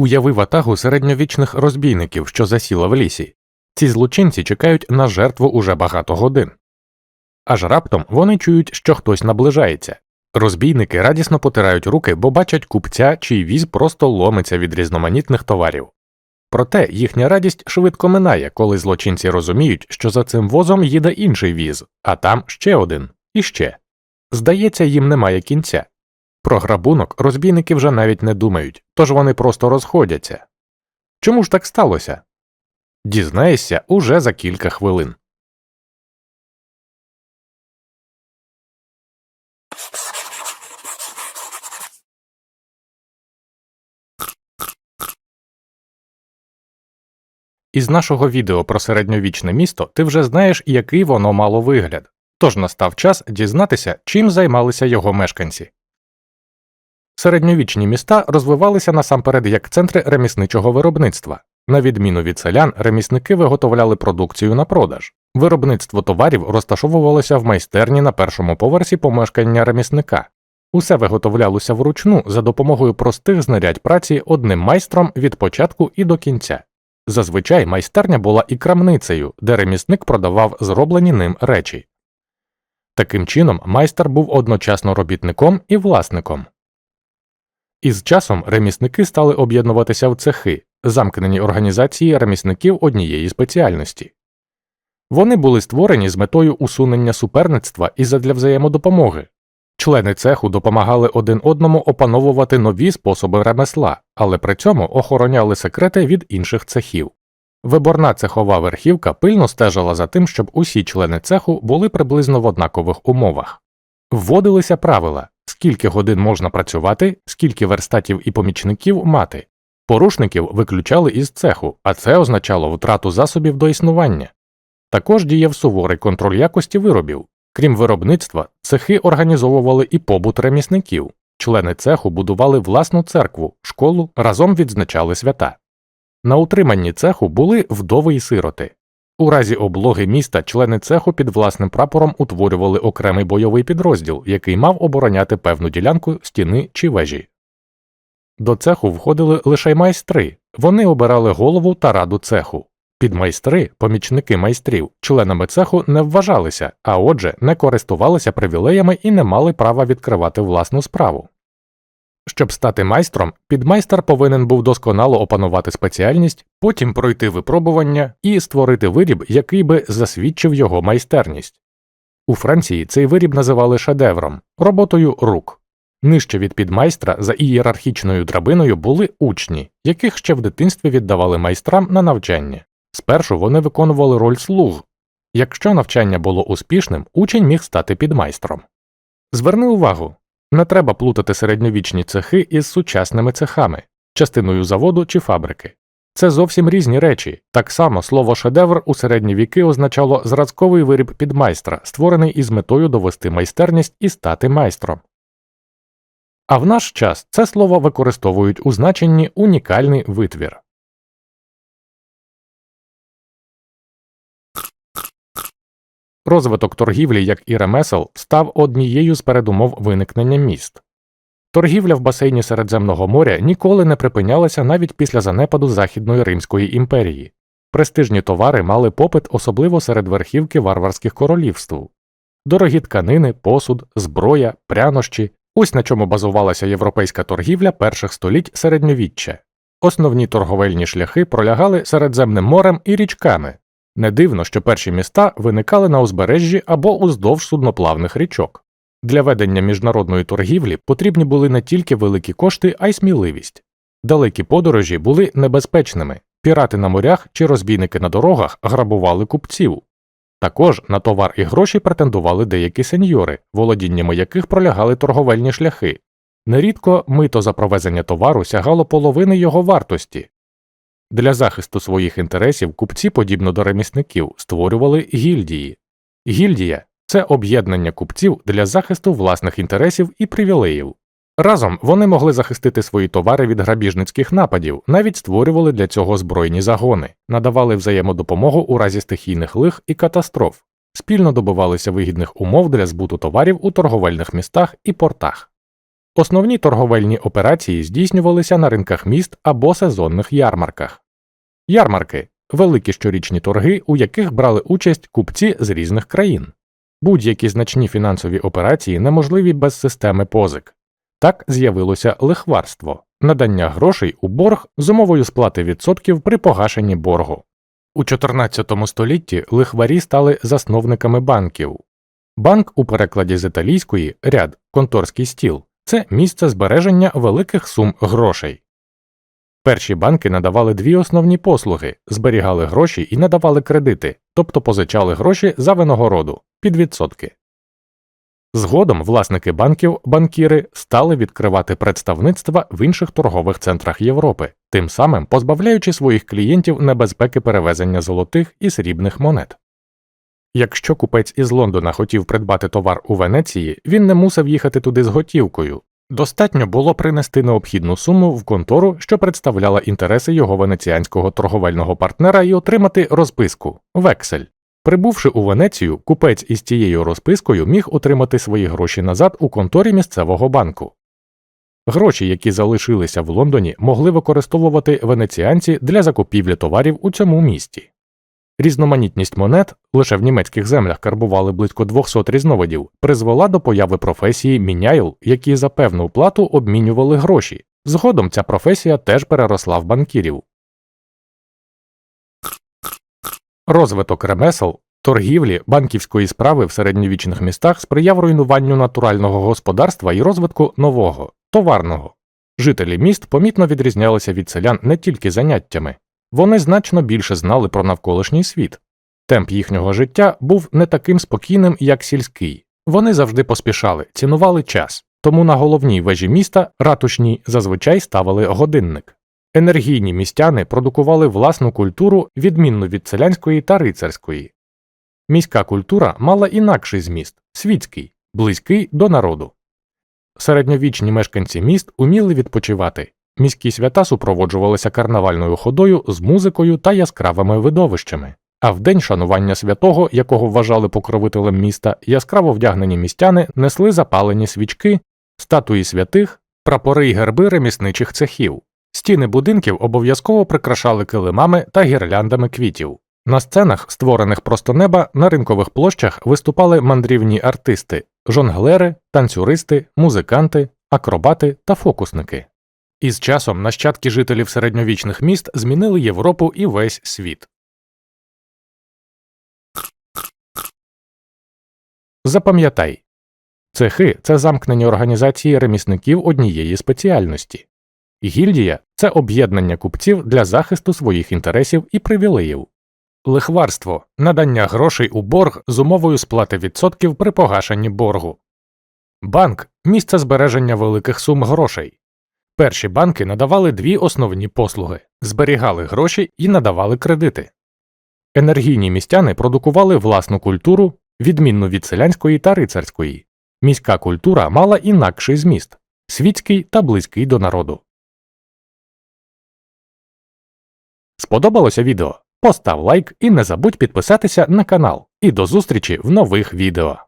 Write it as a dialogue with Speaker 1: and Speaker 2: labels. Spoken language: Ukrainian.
Speaker 1: Уяви ватагу середньовічних розбійників, що засіла в лісі. Ці злочинці чекають на жертву уже багато годин. Аж раптом вони чують, що хтось наближається. Розбійники радісно потирають руки, бо бачать купця, чий віз просто ломиться від різноманітних товарів. Проте їхня радість швидко минає, коли злочинці розуміють, що за цим возом їде інший віз, а там ще один і ще. Здається, їм немає кінця. Про грабунок розбійники вже навіть не думають, тож вони просто розходяться. Чому ж так сталося? Дізнаєшся уже за кілька хвилин. Із нашого відео про середньовічне місто ти вже знаєш, який воно мало вигляд, тож настав час дізнатися, чим займалися його мешканці. Середньовічні міста розвивалися насамперед як центри ремісничого виробництва. На відміну від селян, ремісники виготовляли продукцію на продаж. Виробництво товарів розташовувалося в майстерні на першому поверсі помешкання ремісника. Усе виготовлялося вручну за допомогою простих знарядь праці одним майстром від початку і до кінця. Зазвичай майстерня була і крамницею, де ремісник продавав зроблені ним речі. Таким чином, майстер був одночасно робітником і власником. Із часом ремісники стали об'єднуватися в цехи, замкнені організації ремісників однієї спеціальності. Вони були створені з метою усунення суперництва і задля взаємодопомоги. Члени цеху допомагали один одному опановувати нові способи ремесла, але при цьому охороняли секрети від інших цехів. Виборна цехова верхівка пильно стежила за тим, щоб усі члени цеху були приблизно в однакових умовах. Вводилися правила, скільки годин можна працювати, скільки верстатів і помічників мати. Порушників виключали із цеху, а це означало втрату засобів до існування. Також діяв суворий контроль якості виробів. Крім виробництва, цехи організовували і побут ремісників. Члени цеху будували власну церкву, школу, разом відзначали свята. На утриманні цеху були вдови й сироти. У разі облоги міста члени цеху під власним прапором утворювали окремий бойовий підрозділ, який мав обороняти певну ділянку стіни чи вежі. До цеху входили лише майстри, вони обирали голову та раду цеху. Підмайстри, помічники майстрів, членами цеху не вважалися, а отже, не користувалися привілеями і не мали права відкривати власну справу. Щоб стати майстром, підмайстер повинен був досконало опанувати спеціальність, потім пройти випробування і створити виріб, який би засвідчив його майстерність. У Франції цей виріб називали шедевром, роботою рук. Нижче від підмайстра за ієрархічною драбиною були учні, яких ще в дитинстві віддавали майстрам на навчання. Спершу вони виконували роль слуг. Якщо навчання було успішним, учень міг стати підмайстром. Зверни увагу, не треба плутати середньовічні цехи із сучасними цехами, частиною заводу чи фабрики. Це зовсім різні речі. Так само слово шедевр у середні віки означало зразковий виріб підмайстра, створений із метою довести майстерність і стати майстром. А в наш час це слово використовують у значенні унікальний витвір. Розвиток торгівлі, як і ремесел, став однією з передумов виникнення міст. Торгівля в басейні Середземного моря ніколи не припинялася навіть після занепаду Західної Римської імперії. Престижні товари мали попит особливо серед верхівки варварських королівств. Дорогі тканини, посуд, зброя, прянощі ось на чому базувалася європейська торгівля перших століть середньовіччя. Основні торговельні шляхи пролягали Середземним морем і річками, не дивно, що перші міста виникали на узбережжі або уздовж судноплавних річок. Для ведення міжнародної торгівлі потрібні були не тільки великі кошти, а й сміливість. Далекі подорожі були небезпечними, пірати на морях чи розбійники на дорогах грабували купців. Також на товар і гроші претендували деякі сеньори, володіннями яких пролягали торговельні шляхи. Нерідко мито за провезення товару сягало половини його вартості, для захисту своїх інтересів купці, подібно до ремісників, створювали гільдії. Гільдія це об'єднання купців для захисту власних інтересів і привілеїв. Разом вони могли захистити свої товари від грабіжницьких нападів, навіть створювали для цього збройні загони, надавали взаємодопомогу у разі стихійних лих і катастроф, спільно добивалися вигідних умов для збуту товарів у торговельних містах і портах. Основні торговельні операції здійснювалися на ринках міст або сезонних ярмарках. Ярмарки великі щорічні торги, у яких брали участь купці з різних країн. Будь-які значні фінансові операції неможливі без системи позик. Так з'явилося лихварство надання грошей у борг з умовою сплати відсотків при погашенні боргу. У 14 столітті лихварі стали засновниками банків. Банк у перекладі з італійської ряд конторський стіл це місце збереження великих сум грошей. Перші банки надавали дві основні послуги зберігали гроші і надавали кредити, тобто позичали гроші за винагороду під відсотки. Згодом власники банків, банкіри стали відкривати представництва в інших торгових центрах Європи, тим самим позбавляючи своїх клієнтів небезпеки перевезення золотих і срібних монет. Якщо купець із Лондона хотів придбати товар у Венеції, він не мусив їхати туди з готівкою. Достатньо було принести необхідну суму в контору, що представляла інтереси його венеціанського торговельного партнера, і отримати розписку вексель. Прибувши у Венецію, купець із цією розпискою міг отримати свої гроші назад у конторі місцевого банку. Гроші, які залишилися в Лондоні, могли використовувати венеціанці для закупівлі товарів у цьому місті. Різноманітність монет лише в німецьких землях карбували близько 200 різновидів, призвела до появи професії міняйл, які за певну плату обмінювали гроші. Згодом ця професія теж переросла в банкірів. Розвиток ремесел, торгівлі, банківської справи в середньовічних містах сприяв руйнуванню натурального господарства і розвитку нового, товарного. Жителі міст помітно відрізнялися від селян не тільки заняттями, вони значно більше знали про навколишній світ. Темп їхнього життя був не таким спокійним, як сільський. Вони завжди поспішали, цінували час, тому на головній вежі міста, ратушній, зазвичай ставили годинник. Енергійні містяни продукували власну культуру, відмінну від селянської та рицарської. Міська культура мала інакший зміст світський, близький до народу. Середньовічні мешканці міст уміли відпочивати, Міські свята супроводжувалися карнавальною ходою з музикою та яскравими видовищами. А в день шанування святого, якого вважали покровителем міста, яскраво вдягнені містяни несли запалені свічки, статуї святих, прапори й герби ремісничих цехів. Стіни будинків обов'язково прикрашали килимами та гірляндами квітів. На сценах, створених просто неба, на ринкових площах виступали мандрівні артисти, жонглери, танцюристи, музиканти, акробати та фокусники. Із часом нащадки жителів середньовічних міст змінили Європу і весь світ. Запам'ятай цехи це замкнені організації ремісників однієї спеціальності. Гільдія це об'єднання купців для захисту своїх інтересів і привілеїв. Лихварство надання грошей у борг з умовою сплати відсотків при погашенні боргу. Банк місце збереження великих сум грошей. Перші банки надавали дві основні послуги зберігали гроші і надавали кредити. Енергійні містяни продукували власну культуру, відмінну від селянської та рицарської. Міська культура мала інакший зміст світський та близький до народу. Сподобалося відео? Постав лайк і не забудь підписатися на канал. І до зустрічі в нових відео.